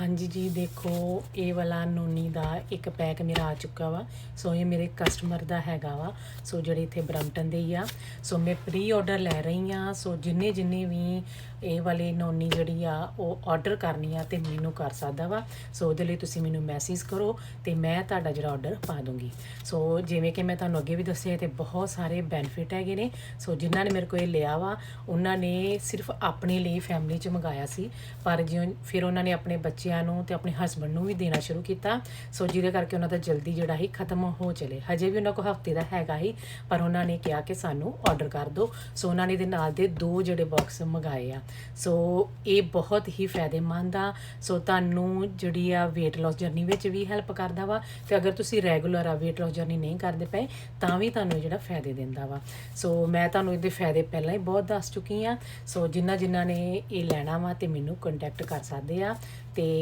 ਹਾਂਜੀ ਜੀ, ਦੇਖੋ, ਇਹ ਵਾਲਾ ਨੋਨੀ ਦਾ ਇੱਕ ਪੈਕ ਮੇਰਾ ਆ ਚੁੱਕਾ ਵਾ। ਸੋ ਇਹ ਮੇਰੇ ਕਸਟਮਰ ਦਾ ਹੈਗਾ ਵਾ। ਸੋ ਜਿਹੜੇ ਇੱਥੇ ਬਰਮਟਨ ਦੇ ਹੀ ਆ। ਸੋ ਮੈਂ ਪ੍ਰੀ ਆਰਡਰ ਲੈ ਰਹੀ ਆ। ਸੋ ਜਿੰਨੇ ਜਿੰਨੇ ਵੀ ਇਹ ਵਾਲੇ ਨੋਨੀ ਜਿਹੜੀ ਆ, ਉਹ ਆਰਡਰ ਕਰਨੀ ਆ ਤੇ ਮੈਨੂੰ ਕਰ ਸਕਦਾ ਵਾ। ਸੋ ਉਹਦੇ ਲਈ ਤੁਸੀਂ ਮੈਨੂੰ ਮੈਸੇਜ ਕਰੋ ਤੇ ਮੈਂ ਤੁਹਾਡਾ ਜਿਹੜਾ ਆਰਡਰ ਪਾ ਦੂੰਗੀ। ਸੋ ਜਿਵੇਂ ਕਿ ਮੈਂ ਤੁਹਾਨੂੰ ਅੱਗੇ ਵੀ ਦੱਸਿਆ ਤੇ ਬਹੁਤ ਸਾਰੇ ਬੈਨੀਫਿਟ ਹੈਗੇ ਨੇ। ਸੋ ਜਿਨ੍ਹਾਂ ਨੇ ਮੇਰੇ ਕੋਲ ਇਹ ਲਿਆ ਵਾ, ਉਹਨਾਂ ਨੇ ਸਿਰਫ ਆਪਣੇ ਲਈ ਫੈਮਿਲੀ ਚ ਮੰਗਾਇਆ ਸੀ। ਪਰ ਜਿਉਂ ਫਿਰ ਉਹਨਾਂ ਨੇ ਆਪਣੇ ਬੱਚੇ ਬੱਚਿਆਂ ਨੂੰ ਤੇ ਆਪਣੇ ਹਸਬੰਡ ਨੂੰ ਵੀ ਦੇਣਾ ਸ਼ੁਰੂ ਕੀਤਾ। ਸੋ ਜਿਹਦੇ ਕਰਕੇ ਉਹਨਾਂ ਦਾ ਜਲਦੀ ਜਿਹੜਾ ਹੀ ਖਤਮ ਹੋ ਚਲੇ। ਹਜੇ ਵੀ ਉਹਨਾਂ ਕੋਲ ਹਫ਼ਤੇ ਦਾ ਹੈਗਾ ਹੀ ਪਰ ਉਹਨਾਂ ਨੇ ਕਿਹਾ ਕਿ ਸਾਨੂੰ ਆਰਡਰ ਕਰ ਦਿਓ। ਸੋ ਉਹਨਾਂ ਨੇ ਇਹਦੇ ਨਾਲ ਦੇ ਦੋ ਜਿਹੜੇ ਬਾਕਸ ਮੰਗਾਏ ਆ। ਸੋ ਇਹ ਬਹੁਤ ਹੀ ਫਾਇਦੇਮੰਦ ਆ। ਸੋ ਤੁਹਾਨੂੰ ਜਿਹੜੀ ਆ weight loss ਜਰਨੀ ਵਿੱਚ ਵੀ ਹੈਲਪ ਕਰਦਾ ਵਾ। ਤੇ ਅਗਰ ਤੁਸੀਂ ਰੈਗੂਲਰ ਆ weight loss ਜਰਨੀ ਨਹੀਂ ਕਰਦੇ ਪਏ, ਤਾਂ ਵੀ ਤੁਹਾਨੂੰ ਇਹ ਜਿਹੜਾ ਫਾਇਦੇ ਦਿੰਦਾ ਵਾ। ਸੋ ਮੈਂ ਤੁਹਾਨੂੰ ਇਹਦੇ ਫਾਇਦੇ ਪਹਿਲਾਂ ਹੀ ਬਹੁਤ ਦੱਸ ਚੁੱਕੀ ਆ। ਸੋ ਜਿਨ੍ਹਾਂ ਜਿਨ੍ਹਾਂ ਨੇ ਇਹ ਲੈਣਾ ਵਾ ਤੇ ਮੈਨੂੰ ਕੰਟੈਕਟ ਕਰ ਸਕਦੇ ਆ। ਤੇ